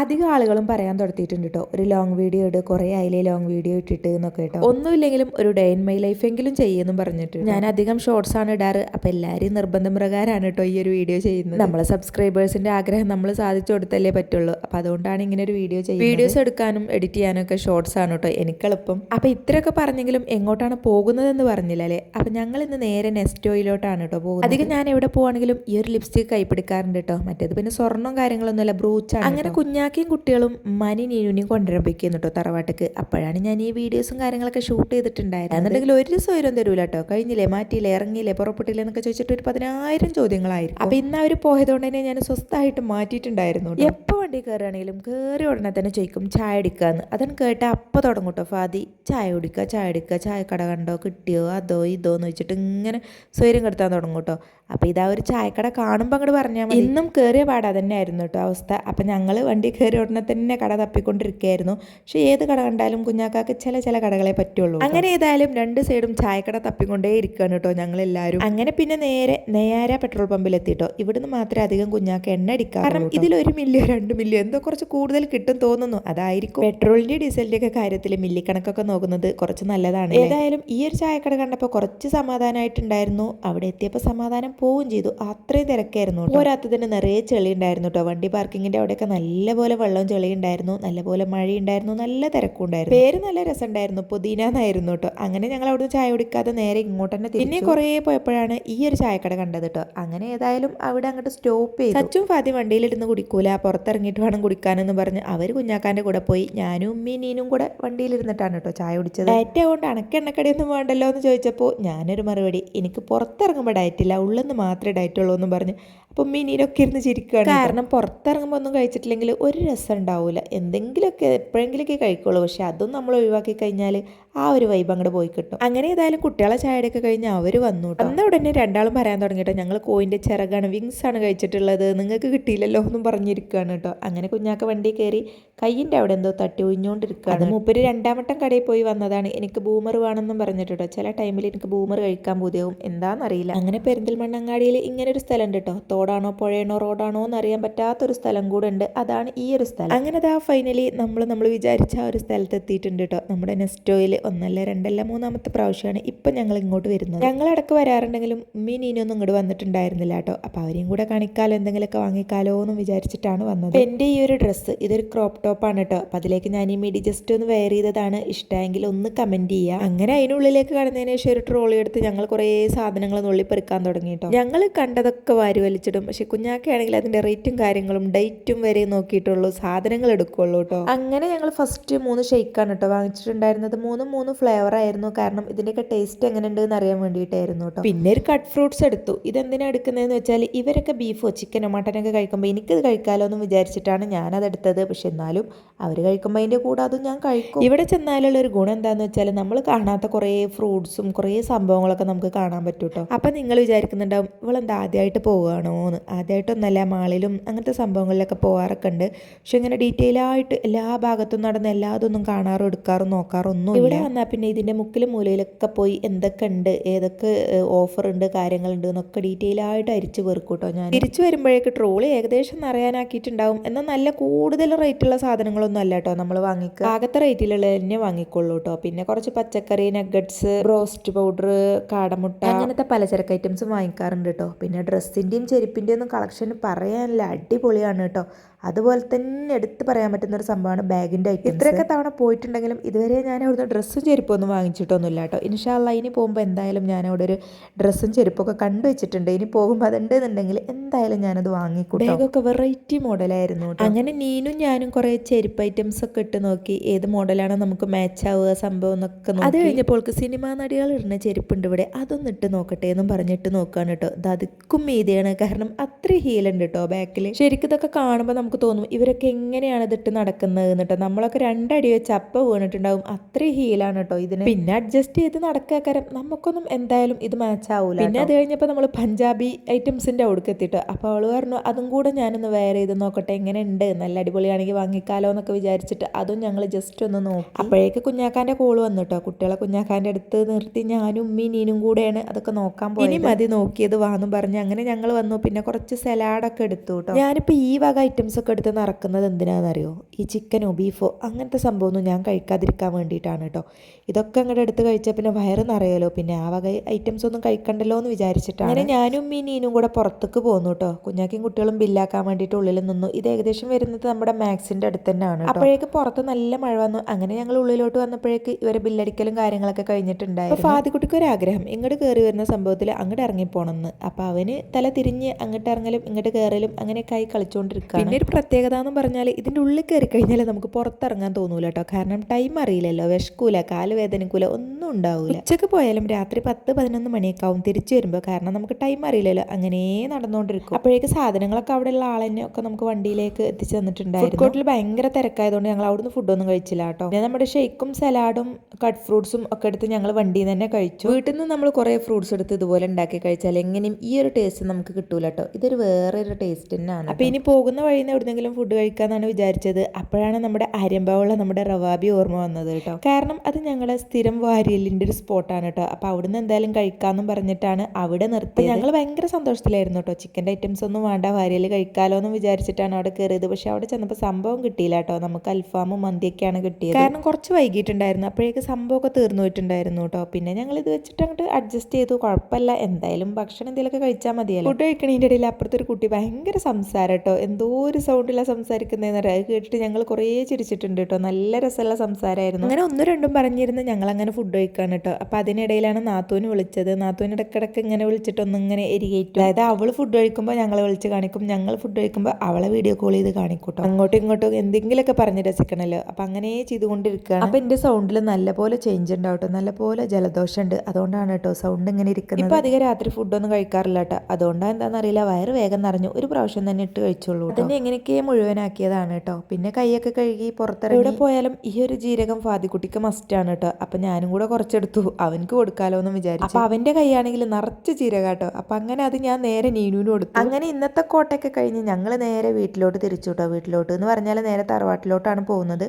അധികം ആളുകളും പറയാൻ തുടത്തിയിട്ടുണ്ട് കേട്ടോ ഒരു ലോങ് വീഡിയോ ഇട് കുറേ ആയില്ലേ ലോങ് വീഡിയോ ഇട്ടിട്ട് എന്നൊക്കെ കേട്ടോ ഒന്നുമില്ലെങ്കിലും ഒരു ഡേ ഇൻ മൈ ലൈഫ് എങ്കിലും ചെയ്യുമെന്നും പറഞ്ഞിട്ട് ഞാൻ അധികം ഷോർട്സ് ആണ് ഇടാറ്. അപ്പൊ എല്ലാവരും നിർബന്ധം പ്രകാരമാണ് കേട്ടോ ഈ ഒരു വീഡിയോ ചെയ്യുന്നത്. നമ്മളെ സബ്സ്ക്രൈബേഴ്സിന്റെ ആഗ്രഹം നമ്മൾ സാധിച്ചു കൊടുത്തല്ലേ പറ്റുള്ളൂ. അപ്പൊ അതുകൊണ്ടാണ് ഇങ്ങനെ ഒരു വീഡിയോ ചെയ്യുന്നത്. വീഡിയോസ് എടുക്കാനും എഡിറ്റ് ചെയ്യാനും ഒക്കെ ഷോർട്സ് ആണ് കേട്ടോ എനിക്ക് എളുപ്പം. അപ്പൊ ഇത്രയൊക്കെ പറഞ്ഞെങ്കിലും എങ്ങോട്ടാണ് പോകുന്നതെന്ന് പറഞ്ഞില്ല അല്ലേ? അപ്പൊ ഞങ്ങൾ ഇന്ന് നേരെ നെസ്റ്റോയിലോട്ടാണ് കേട്ടോ പോകുന്നത്. അധികം ഞാൻ എവിടെ പോവാണെങ്കിലും ഈ ഒരു ലിപ്സ്റ്റിക് കൈപ്പിടിക്കാറുണ്ട് കേട്ടോ മറ്റേത് പിന്നെ സ്വർണവും കാര്യങ്ങളൊന്നുമല്ല ബ്രൂച്ചാണ് അങ്ങനെ കുഞ്ഞാക്കിയും കുട്ടികളും മനി നീനുനിയും കൊണ്ടുവരാൻ വെക്കുന്നു കേട്ടോ തറവാട്ടിക്ക് അപ്പോഴാണ് ഞാൻ ഈ വീഡിയോസും കാര്യങ്ങളൊക്കെ ഷൂട്ട് ചെയ്തിട്ടുണ്ടായിരുന്നത്. എന്നുണ്ടെങ്കിൽ ഒരു സ്വയം തരൂല കേട്ടോ. കഴിഞ്ഞില്ലേ? മാറ്റിയില്ലേ? ഇറങ്ങിയില്ലേ? പുറപ്പെട്ടില്ലേ? എന്നൊക്കെ ചോദിച്ചിട്ട് ഒരു പതിനായിരം ചോദ്യങ്ങളായിരുന്നു അപ്പൊ ഇന്ന് അവർ പോയതുകൊണ്ട് തന്നെ ഞാൻ സ്വസ്ഥമായിട്ട് മാറ്റിയിട്ടുണ്ടായിരുന്നു എപ്പോൾ വണ്ടി കയറുകയാണെങ്കിലും കയറി ഉടനെ തന്നെ ചോദിക്കും ചായ അടിക്കാന്ന് അതാണ് കേട്ട അപ്പോൾ തുടങ്ങും കേട്ടോ. ഫാദി ചായ കുടിക്കുക ചായ അടിക്കുക ചായക്കട കണ്ടോ? കിട്ടിയോ? അതോ ഇതോ? എന്ന് വെച്ചിട്ട് ഇങ്ങനെ സ്വൈര്യം കെടുത്താൻ തുടങ്ങും കേട്ടോ. അപ്പോൾ ഇതാ ഒരു ചായക്കട കാണുമ്പോൾ അങ്ങോട്ട് പറഞ്ഞാൽ മതി. ഇന്നും കയറിയ പാട തന്നെയായിരുന്നു കേട്ടോ അവസ്ഥ. അപ്പം ഞങ്ങൾ വണ്ടി കയറി ഉടനെ തന്നെ കട തപ്പിക്കൊണ്ടിരിക്കുകയായിരുന്നു പക്ഷേ ഏത് കട കണ്ടാലും കുഞ്ഞാക്കാക്ക് ചില ചില കടകളെ പറ്റുള്ളൂ അങ്ങനെ ഏതായാലും രണ്ട് സൈഡും ചായക്കട തപ്പിക്കൊണ്ടേ ഇരിക്കുകയാണ് കേട്ടോ ഞങ്ങളെല്ലാവരും അങ്ങനെ പിന്നെ നേരെ നെയ്യാര പെട്രോൾ പമ്പിൽ എത്തിട്ടോ ഇവിടുന്ന് മാത്രമേ അധികം കുഞ്ഞാക്ക എണ്ണ അടിക്കാം കാരണം ഇതിൽ ഒരു മില്ലിയോ രണ്ട് മില്ലിയോ എന്തോ കുറച്ച് കൂടുതൽ കിട്ടും തോന്നുന്നു. അതായിരിക്കും. പെട്രോളിന്റെ ഡീസലിന്റെ ഒക്കെ കാര്യത്തിൽ മില്ലി കണക്കൊക്കെ നോക്കുന്നത് കുറച്ച് നല്ലതാണ് ഏതായാലും ഈ ഒരു ചായക്കട കണ്ടപ്പോൾ കുറച്ച് സമാധാനമായിട്ടുണ്ടായിരുന്നു അവിടെ എത്തിയപ്പോൾ സമാധാനം പോവുകയും ചെയ്തു. അത്രയും തിരക്കായിരുന്നു പോരാത്തതിന് നിറയെ ചെളി ഉണ്ടായിരുന്നു കേട്ടോ. വണ്ടി പാർക്കിങ്ങിന്റെ അവിടെയൊക്കെ നല്ലപോലെ വെള്ളവും ചെളി ഉണ്ടായിരുന്നു. നല്ലപോലെ മഴയുണ്ടായിരുന്നു. നല്ല തിരക്കും ഉണ്ടായിരുന്നു. പേര് നല്ല രസമുണ്ടായിരുന്നു. പുതിന എന്നായിരുന്നു കേട്ടോ. അങ്ങനെ ഞങ്ങൾ അവിടുന്ന് ചായ കുടിക്കാതെ നേരെ ഇങ്ങോട്ട് തന്നെ. പിന്നെ കുറേ പോയപ്പോഴാണ് ഈ ഒരു ചായക്കട കണ്ടത് കേട്ടോ. അങ്ങനെ ഏതായാലും അവിടെ അങ്ങോട്ട് സ്റ്റോപ്പ് ചെയ്തു. സച്ചും ഫാദി വണ്ടിയിലിരുന്ന് കുടിക്കൂല. പുറത്തിറങ്ങിയിട്ട് വേണം കുടിക്കാനെന്ന് പറഞ്ഞ് അവർ കുഞ്ഞാക്കാന്റെ കൂടെ പോയി. ഞാനും ഉമ്മയും നീനും കൂടെ വണ്ടിയിലിരുന്നിട്ടാണ് കേട്ടോ ചായ കുടിച്ചത്. ഡയറ്റ് ആയതുകൊണ്ട് അണക്കെണ്ണക്കടിയൊന്നും വേണ്ടല്ലോ എന്ന് ചോദിച്ചപ്പോൾ ഞാനൊരു മറുപടി. എനിക്ക് പുറത്തിറങ്ങുമ്പോൾ ഡയറ്റില്ല. ഉള്ളെന്ന് മാത്രമേ ഡയറ്റുള്ളൂ എന്ന് പറഞ്ഞ് അപ്പം മിനിയിലൊക്കെ ഇരുന്ന് ചിരിക്കുകയാണ് കാരണം പുറത്തിറങ്ങുമ്പോൾ ഒന്നും കഴിച്ചിട്ടില്ലെങ്കിൽ ഒരു രസം ഉണ്ടാവില്ല എന്തെങ്കിലുമൊക്കെ എപ്പോഴെങ്കിലൊക്കെ കഴിക്കുള്ളൂ. പക്ഷെ അതും നമ്മൾ ഒഴിവാക്കി കഴിഞ്ഞാൽ ആ ഒരു വൈബ് അങ്ങോട്ട് പോയി കിട്ടും. അങ്ങനെ ഏതായാലും കുട്ടികളെ ചായയുടെയൊക്കെ കഴിഞ്ഞ് അവർ വന്നു അന്ന് ഉടനെ രണ്ടാളും പറയാൻ തുടങ്ങിട്ടോ ഞങ്ങൾ കോയിന്റെ ചിറകാണ് വിങ്സ് ആണ് കഴിച്ചിട്ടുള്ളത് നിങ്ങൾക്ക് കിട്ടിയില്ലല്ലോ എന്നും പറഞ്ഞിരിക്കുകയാണ് കേട്ടോ. അങ്ങനെ കുഞ്ഞാക്ക വണ്ടി കയറി കയ്യിന്റെ അവിടെ എന്തോ തട്ടി ഒഴിഞ്ഞുകൊണ്ടിരിക്കുകയാണ്. മൂപ്പര് രണ്ടാമട്ടം കടയിൽ പോയി വന്നതാണ്. എനിക്ക് ബൂമർ വേണമെന്നും പറഞ്ഞിട്ട് കേട്ടോ. ചില ടൈമിൽ എനിക്ക് ബൂമർ കഴിക്കാൻ പോതിയാവും. എന്താണെന്നറിയില്ല അങ്ങനെ പെരിന്തൽമണ്ണങ്ങാടിയിൽ ഇങ്ങനെ ഒരു സ്ഥലം ഉണ്ട് കേട്ടോ. തോടാണോ പുഴയാണോ റോഡാണോ എന്ന് അറിയാൻ പറ്റാത്തൊരു സ്ഥലം കൂടെ ഉണ്ട് അതാണ് ഈ ഒരു സ്ഥലം. അങ്ങനെ ദാ ഫൈനലി നമ്മൾ നമ്മൾ വിചാരിച്ച ആ ഒരു സ്ഥലത്ത് എത്തിയിട്ടുണ്ട് കേട്ടോ നമ്മുടെ നെസ്റ്റോയിൽ ഒന്നല്ല രണ്ടല്ല മൂന്നാമത്തെ പ്രാവശ്യമാണ് ഇപ്പം ഞങ്ങൾ ഇങ്ങോട്ട് വരുന്നത്. ഞങ്ങൾ അടക്ക് വരാറുണ്ടെങ്കിലും മീനിനൊന്നും നീനൊന്നും ഇങ്ങോട്ട് വന്നിട്ടുണ്ടായിരുന്നില്ല കേട്ടോ അപ്പോൾ അവരെയും കൂടെ കാണിക്കാലോ എന്തെങ്കിലുമൊക്കെ വാങ്ങിക്കാലോ എന്നും വിചാരിച്ചിട്ടാണ് വന്നത്. എന്റെ ഈ ഒരു ഡ്രസ്സ് ഇതൊരു ക്രോപ്പ് ടോപ്പാണ് കേട്ടോ അപ്പം അതിലേക്ക് ഞാൻ ഈ മിഡി ജസ്റ്റ് ഒന്ന് വെയർ ചെയ്തതാണ്. ഇഷ്ടമെങ്കിൽ ഒന്ന് കമന്റ് ചെയ്യുക അങ്ങനെ അതിനുള്ളിലേക്ക് കടന്നതിന് ശേഷം ഒരു ട്രോളി എടുത്ത് ഞങ്ങൾ കുറേ സാധനങ്ങൾ നുള്ളിപ്പെറുക്കാൻ തുടങ്ങി കേട്ടോ ഞങ്ങൾ കണ്ടതൊക്കെ വാരി വലിച്ചിടും പക്ഷെ കുഞ്ഞാക്കയാണെങ്കിൽ അതിന്റെ റേറ്റും കാര്യങ്ങളും ഡേറ്റും വരെ നോക്കിയിട്ടുള്ളൂ സാധനങ്ങൾ എടുക്കുള്ളൂ കേട്ടോ. അങ്ങനെ ഞങ്ങൾ ഫസ്റ്റ് മൂന്ന് ഷെയ്ക്കാണ് കേട്ടോ വാങ്ങിച്ചിട്ടുണ്ടായിരുന്നത്. മൂന്നും മൂന്ന് ഫ്ലേവർ ആയിരുന്നു. കാരണം ഇതിന്റെയൊക്കെ ടേസ്റ്റ് എങ്ങനെ ഉണ്ട് എന്ന് അറിയാൻ വേണ്ടിയിട്ടായിരുന്നു കേട്ടോ. പിന്നെ ഒരു കട്ട് ഫ്രൂട്ട്സ് എടുത്തു. ഇതെന്തിനാ എടുക്കുന്നതെന്ന് വെച്ചാൽ ഇവരൊക്കെ ബീഫോ ചിക്കനോ മട്ടനൊക്കെ കഴിക്കുമ്പോൾ എനിക്കത് കഴിക്കാമല്ലോ എന്ന് വിചാരിച്ചിട്ടാണ് ഞാനത് എടുത്തത്. പക്ഷെ എന്നാലും അവർ കഴിക്കുമ്പോൾ അതിന്റെ കൂടെ അതും ഞാൻ കഴിക്കും. ഇവിടെ ചെന്നാലുള്ള ഒരു ഗുണം എന്താണെന്ന് വെച്ചാൽ നമ്മൾ കാണാത്ത കുറേ ഫ്രൂട്ട്സും കുറേ സംഭവങ്ങളൊക്കെ നമുക്ക് കാണാൻ പറ്റും കേട്ടോ അപ്പം നിങ്ങൾ വിചാരിക്കുന്നുണ്ടാവും ഇവളെന്താ ആദ്യമായിട്ട് പോവുകയാണോ? എന്ന് ആദ്യമായിട്ടൊന്നല്ല മാളിലും അങ്ങനത്തെ സംഭവങ്ങളിലൊക്കെ പോകാറൊക്കെ ഉണ്ട് പക്ഷെ ഇങ്ങനെ ഡീറ്റെയിൽ ആയിട്ട് എല്ലാ ഭാഗത്തും നടന്ന എല്ലാതൊന്നും കാണാറും എടുക്കാറും നോക്കാറും ഒന്നും ഇവിടെ വന്നാൽ പിന്നെ ഇതിന്റെ മുക്കിലും മൂലയിലൊക്കെ പോയി എന്തൊക്കെ ഉണ്ട് ഏതൊക്കെ ഓഫർ ഉണ്ട് കാര്യങ്ങളുണ്ട് എന്നൊക്കെ ഡീറ്റെയിൽ ആയിട്ട് അരിച്ചു വെറുക്കൂട്ടോ ഞാൻ തിരിച്ചു വരുമ്പോഴേക്ക് ട്രോളി ഏകദേശം നിറയാനാക്കിയിട്ടുണ്ടാവും. എന്നാൽ നല്ല കൂടുതൽ റേറ്റുള്ള സാധനങ്ങളൊന്നും അല്ല കേട്ടോ നമ്മൾ വാങ്ങിക്കുക ആകത്തെ റേറ്റിലുള്ള തന്നെ വാങ്ങിക്കൊള്ളൂ കേട്ടോ പിന്നെ കുറച്ച് പച്ചക്കറി നഗറ്റ്സ് റോസ്റ്റ് പൗഡർ കാടമുട്ട അങ്ങനത്തെ പലചരക്ക് ഐറ്റംസും വാങ്ങിക്കാറുണ്ട് കേട്ടോ പിന്നെ ഡ്രസ്സിന്റെയും ചെരുപ്പിന്റെയും ഒന്നും കളക്ഷൻ പറയാനില്ല. അടിപൊളിയാണ് കേട്ടോ. അതുപോലെ തന്നെ എടുത്തു പറയാൻ പറ്റുന്ന ഒരു സംഭവമാണ് ബാഗിന്റെ ഐറ്റം ഇത്രയൊക്കെ തവണ പോയിട്ടുണ്ടെങ്കിലും ഇതുവരെ ഞാൻ അവിടുന്ന് ഡ്രസ്സും ചെരുപ്പൊന്നും വാങ്ങിച്ചിട്ടൊന്നുമില്ല കേട്ടോ. ഇൻഷാല്ല ഇനി പോകുമ്പോൾ എന്തായാലും ഞാൻ അവിടെ ഒരു ഡ്രസ്സും ചെരുപ്പൊക്കെ കണ്ടു വെച്ചിട്ടുണ്ട് ഇനി പോകുമ്പോൾ അതുണ്ടെന്നുണ്ടെങ്കിൽ എന്തായാലും ഞാനത് വാങ്ങിക്കൂട്ടും. ബാഗൊക്കെ വെറൈറ്റി മോഡലായിരുന്നു അങ്ങനെ നീനും ഞാനും കുറേ ചെരുപ്പ് ഐറ്റംസ് ഒക്കെ ഇട്ട് നോക്കി ഏത് മോഡലാണ് നമുക്ക് മാച്ച് ആവുക സംഭവം എന്നൊക്കെ നോക്കി. അത് കഴിഞ്ഞപ്പോൾ സിനിമാ നടികൾ ഇടുന്ന ചെരുപ്പുണ്ട് ഇവിടെ. അതൊന്നും ഇട്ട് നോക്കട്ടെ എന്നും പറഞ്ഞിട്ട് നോക്കാണ് കേട്ടോ. അത് അതുക്കും മീതിയാണ്. കാരണം അത്ര ഹീലുണ്ട് കേട്ടോ ബാക്കിൽ ശരിക്കും ഇതൊക്കെ കാണുമ്പോൾ നമുക്ക് തോന്നും ഇവരൊക്കെ എങ്ങനെയാണ് ഇതിട്ട് നടക്കുന്നത് എന്നിട്ടോ നമ്മളൊക്കെ രണ്ടടി വെച്ച് അപ്പ വീണിട്ടുണ്ടാവും. അത്ര ഹീലാണ് കേട്ടോ ഇതിന്. പിന്നെ അഡ്ജസ്റ്റ് ചെയ്ത് നടക്കാക്കാരം നമുക്കൊന്നും എന്തായാലും ഇത് മാച്ച് ആവൂല പിന്നെ അത് കഴിഞ്ഞപ്പോൾ നമ്മൾ പഞ്ചാബി ഐറ്റംസിന്റെ അവിടേക്ക് എത്തിയിട്ട്. അപ്പോൾ അവൾ പറഞ്ഞു അതും കൂടെ ഞാനൊന്ന് വേറെ ചെയ്ത് നോക്കട്ടെ എങ്ങനെ ഉണ്ട് നല്ല അടിപൊളിയാണെങ്കിൽ വാങ്ങിക്കാലോ എന്നൊക്കെ വിചാരിച്ചിട്ട് അതും ഞങ്ങൾ ജസ്റ്റ് ഒന്ന് നോക്കി. അപ്പോഴേക്ക് കുഞ്ഞാക്കാന്റെ കോൾ വന്നു കേട്ടോ കുട്ടികളെ കുഞ്ഞാക്കാന്റെ അടുത്ത് നിർത്തി. ഞാനും ഉമ്മി നീനും കൂടെയാണ് അതൊക്കെ നോക്കാൻ പോയി ഇനി മതി നോക്കിയത് വാന്നും പറഞ്ഞ്. അങ്ങനെ ഞങ്ങൾ വന്നു. പിന്നെ കുറച്ച് സലാഡൊക്കെ എടുത്തു കേട്ടോ ഞാനിപ്പോൾ ഈ വക ഐറ്റംസ് ഒക്കെ എടുത്ത് നടക്കുന്നത് എന്തിനാണെന്നറിയോ? ഈ ചിക്കനോ ബീഫോ അങ്ങനത്തെ സംഭവമൊന്നും ഞാൻ കഴിക്കാതിരിക്കാൻ വേണ്ടിയിട്ടാണ് കേട്ടോ ഇതൊക്കെ അങ്ങോട്ട് എടുത്ത് കഴിച്ചാൽ പിന്നെ വയറ് നിറയല്ലോ പിന്നെ ആ വക ഐറ്റംസ് ഒന്നും കഴിക്കണ്ടല്ലോ എന്ന് വിചാരിച്ചിട്ടാണ്. അങ്ങനെ ഞാനും ഈ നീനും കൂടെ പുറത്തേക്ക് പോന്നു കേട്ടോ കുഞ്ഞാക്കും കുട്ടികളും ബില്ലാക്കാൻ വേണ്ടിയിട്ട് ഉള്ളിൽ നിന്നു. ഇത് ഏകദേശം വരുന്നത് നമ്മുടെ മാക്സിന്റെ അടുത്ത് തന്നെയാണ് അപ്പോഴേക്ക് പുറത്ത് നല്ല മഴ വന്നു. അങ്ങനെ ഞങ്ങൾ ഉള്ളിലോട്ട് വന്നപ്പോഴേക്ക് ഇവരെ ബില്ലടിക്കലും കാര്യങ്ങളൊക്കെ കഴിഞ്ഞിട്ടുണ്ടായിരുന്നു. അപ്പോൾ ഫാദിക്കുട്ടിക്ക് ഒരു ആഗ്രഹം. ഇങ്ങോട്ട് കയറി വരുന്ന സംഭവത്തിൽ അങ്ങോട്ട് ഇറങ്ങിപ്പോണെന്ന്. അപ്പോൾ അവന് തല തിരിഞ്ഞ് അങ്ങോട്ട് ഇറങ്ങലും ഇങ്ങോട്ട് കയറലും അങ്ങനെയൊക്കെ ആയി കളിച്ചുകൊണ്ടിരിക്കുക പിന്നെ ഒരു പ്രത്യേകത എന്ന് പറഞ്ഞാൽ ഇതിന്റെ ഉള്ളിൽ കയറി കഴിഞ്ഞാൽ നമുക്ക് പുറത്തിറങ്ങാൻ തോന്നൂല കേട്ടോ. കാരണം ടൈം അറിയില്ലല്ലോ. വിഷക്കൂല കാൽ വേദനിക്കൂല ഒന്നും ഉണ്ടാവില്ല ഉച്ചയ്ക്ക് പോയാലും രാത്രി പത്ത് പതിനൊന്ന് മണിയൊക്കെ ആവും തിരിച്ചു വരുമ്പോൾ കാരണം നമുക്ക് ടൈം അറിയില്ലല്ലോ. അങ്ങനെ നടന്നുകൊണ്ടിരിക്കും അപ്പോഴേക്ക് സാധനങ്ങളൊക്കെ അവിടെയുള്ള ആളെന്നെ ഒക്കെ നമുക്ക് വണ്ടിയിലേക്ക് എത്തിച്ചു തന്നിട്ടുണ്ടായിരുന്നു. ഹോട്ടലിൽ ഭയങ്കര തിരക്കായതുകൊണ്ട് ഞങ്ങൾ അവിടുന്ന് ഫുഡൊന്നും കഴിച്ചില്ല കേട്ടോ. പിന്നെ നമ്മുടെ ഷെയ്ക്കും സലാഡും കട്ട് ഫ്രൂട്ട്സും ഒക്കെ എടുത്ത് ഞങ്ങൾ വണ്ടിയിൽ നിന്ന് തന്നെ കഴിച്ചു. വീട്ടിൽ നിന്ന് നമ്മൾ കുറേ ഫ്രൂട്ട്സ് എടുത്ത് ഇതുപോലെ ഉണ്ടാക്കി കഴിച്ചാൽ എങ്ങനെയും ഈ ഒരു ടേസ്റ്റ് നമുക്ക് കിട്ടൂല കേട്ടോ. ഇതൊരു വേറൊരു ടേസ്റ്റ് തന്നെയാണ് അപ്പോൾ ഇനി പോകുന്ന വഴിയിൽ നിന്ന് എവിടെന്നെങ്കിലും ഫുഡ് കഴിക്കാന്നാണ് വിചാരിച്ചത്. അപ്പോഴാണ് നമ്മുടെ അരമ്പാവുള്ള നമ്മുടെ റവാബി ഓർമ്മ വന്നത് കേട്ടോ. കാരണം അത് ഞങ്ങളെ സ്ഥിരം വാരിയലിന്റെ ഒരു സ്പോട്ടാണ് കേട്ടോ. അപ്പോൾ അവിടുന്ന് എന്തായാലും കഴിക്കാമെന്നും പറഞ്ഞിട്ടാണ് അവിടെ നിർത്തി ഞങ്ങൾ ഭയങ്കര സന്തോഷത്തിലായിരുന്നു കേട്ടോ. ചിക്കന്റെ ഐറ്റംസ് ഒന്നും വേണ്ട വാരിയൽ കഴിക്കാലോ എന്ന് വിചാരിച്ചിട്ടാണ് അവിടെ കയറിയത് പക്ഷേ അവിടെ ചെന്നപ്പോൾ സംഭവം കിട്ടിയില്ല കേട്ടോ. നമുക്ക് അൽഫാമും മന്തിയൊക്കെയാണ് കിട്ടിയത്. കാരണം കുറച്ച് വൈകിട്ടുണ്ടായിരുന്നു അപ്പോഴേക്ക് സംഭവമൊക്കെ തീർന്നു പോയിട്ടുണ്ടായിരുന്നു കേട്ടോ. പിന്നെ ഞങ്ങൾ ഇത് വെച്ചിട്ട് അങ്ങോട്ട് അഡ്ജസ്റ്റ് ചെയ്തു. കുഴപ്പമില്ല. എന്തായാലും ഭക്ഷണം എന്തെങ്കിലുമൊക്കെ കഴിച്ചാൽ മതിയല്ലോ. ഫുഡ് കഴിക്കണതിന്റെ ഇടയിൽ അപ്പുറത്തൊരു കുട്ടി ഭയങ്കര സംസാരം കേട്ടോ. എന്തോ ഒരു സൗണ്ടിലാണ് സംസാരിക്കുന്നതെന്ന് അറിയാം. അത് കേട്ടിട്ട് ഞങ്ങൾ കുറേ ചിരിച്ചിട്ടുണ്ട് കേട്ടോ നല്ല രസമുള്ള സംസാരമായിരുന്നു അങ്ങനെ ഒന്നും രണ്ടും പറഞ്ഞിരുന്ന് ഞങ്ങൾ അങ്ങനെ ഫുഡ് കഴിക്കാണ് കേട്ടോ അപ്പം അതിനിടയിലാണ് നാത്തൂന് വിളിച്ചത്. നാത്തൂന് ഇടയ്ക്കിടയ്ക്ക് ഇങ്ങനെ വിളിച്ചിട്ട് ഒന്നിങ്ങനെ എരികേറ്റു. അതായത് അവൾ ഫുഡ് കഴിക്കുമ്പോൾ ഞങ്ങളെ വിളിച്ച് കാണിക്കും. ഞങ്ങൾ ഫുഡ് കഴിക്കുമ്പോൾ അവളെ വീഡിയോ കോൾ ചെയ്ത് കാണിക്കൂട്ടോ അങ്ങോട്ടും ഇങ്ങോട്ടും എന്തെങ്കിലുമൊക്കെ പറഞ്ഞ് രസിക്കണല്ലോ. അപ്പം അങ്ങനെ ചെയ്തുകൊണ്ടിരിക്കുകയാണ് അപ്പം എന്റെ സൗണ്ടിൽ നല്ലപോലെ ചേഞ്ച് ഉണ്ടാവട്ടോ നല്ല നല്ലപോലെ ജലദോഷം ഉണ്ട് അതുകൊണ്ടാണ് കേട്ടോ സൗണ്ട് ഇങ്ങനെ ഇരിക്കുന്നത്. ഇപ്പം അധികം രാത്രി ഫുഡൊന്നും കഴിക്കാറില്ല കേട്ടോ അതുകൊണ്ടാണ് എന്താണെന്നറിയില്ല വയറ് വേഗം നിറഞ്ഞു. ഒരു പ്രാവശ്യം തന്നെ ഇട്ട് കഴിച്ചോളൂ അതിന്റെ എങ്ങനെയൊക്കെ മുഴുവനാക്കിയതാണ് കേട്ടോ. പിന്നെ കൈയൊക്കെ കഴുകി പുറത്തിറങ്ങി എവിടെ പോയാലും ഈ ഒരു ജീരകം ഫാദിക്കുട്ടിക്ക് മസ്റ്റാണ് കേട്ടോ. അപ്പം ഞാനും കൂടെ കുറച്ചെടുത്തു. അവനക്ക് കൊടുക്കാലോ എന്ന് വിചാരിച്ചു. അപ്പം അവന്റെ കൈയാണെങ്കിൽ നിറച്ച് ജീരക കേട്ടോ. അപ്പം അങ്ങനെ അത് ഞാൻ നേരെ നീനുവിന് കൊടുത്തു. അങ്ങനെ ഇന്നത്തെ കോട്ടയൊക്കെ കഴിഞ്ഞ് ഞങ്ങൾ നേരെ വീട്ടിലോട്ട് തിരിച്ചു കേട്ടോ. വീട്ടിലോട്ട് എന്ന് പറഞ്ഞാൽ നേരെ തറവാട്ടിലോട്ടാണ് പോകുന്നത്.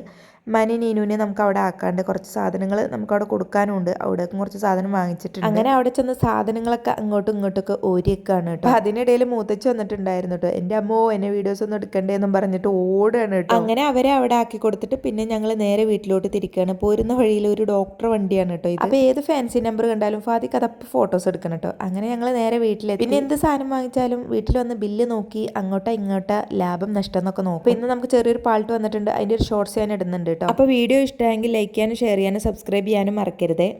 മനി നീനുവിനെ നമുക്ക് അവിടെ ആക്കാണ്ട് കുറച്ച് സാധനങ്ങൾ നമുക്ക് അവിടെ കൊടുക്കാനുണ്ട്. അവിടെ കുറച്ച് സാധനം വാങ്ങിച്ചിട്ടുണ്ട്. അങ്ങനെ അവിടെ ചെന്ന് സാധനങ്ങളൊക്കെ അങ്ങോട്ടും ഇങ്ങോട്ടൊക്കെ ഓരിയൊക്കെയാണ് കേട്ടോ. അതിനിടയിൽ മൂത്തച്ഛ വന്നിട്ടുണ്ടായിരുന്നു കേട്ടോ. എന്റെ അമ്മോ എന്നെ വീഡിയോസ് ഒന്നും എടുക്കണ്ടേന്നും പറഞ്ഞിട്ട് ഓടുകയാണ് കേട്ടോ. അങ്ങനെ അവരെ അവിടെ ആക്കി കൊടുത്തിട്ട് പിന്നെ ഞങ്ങൾ നേരെ വീട്ടിലോട്ട് തിരിക്കുകയാണ് പോരുന്ന വഴിയിൽ ഒരു ഡോക്ടർ വണ്ടിയാണ് കേട്ടോ ഇത്. അപ്പോൾ ഏത് ഫാൻസി നമ്പർ കണ്ടാലും ഫാദിക്ക് അതപ്പ് ഫോട്ടോസ് എടുക്കണം കേട്ടോ. അങ്ങനെ ഞങ്ങൾ നേരെ വീട്ടിലെത്തി. പിന്നെ എന്ത് സാധനം വാങ്ങിച്ചാലും വീട്ടിൽ വന്ന് ബില്ല് നോക്കി അങ്ങോട്ടാ ഇങ്ങോട്ടാ ലാഭം നഷ്ടം എന്നൊക്കെ നോക്കും. അപ്പോൾ ഇന്ന് നമുക്ക് ചെറിയൊരു പാൾട്ട് വന്നിട്ടുണ്ട്. അതിന്റെ ഒരു ഷോർട്സ് ഞാൻ ഇടുന്നുണ്ട് കേട്ടോ. അപ്പോൾ വീഡിയോ ഇഷ്ടമായെങ്കിൽ ലൈക്ക് ചെയ്യാനും ഷെയർ ചെയ്യാനും സബ്സ്ക്രൈബ് ചെയ്യാനും മറക്കരുതേ.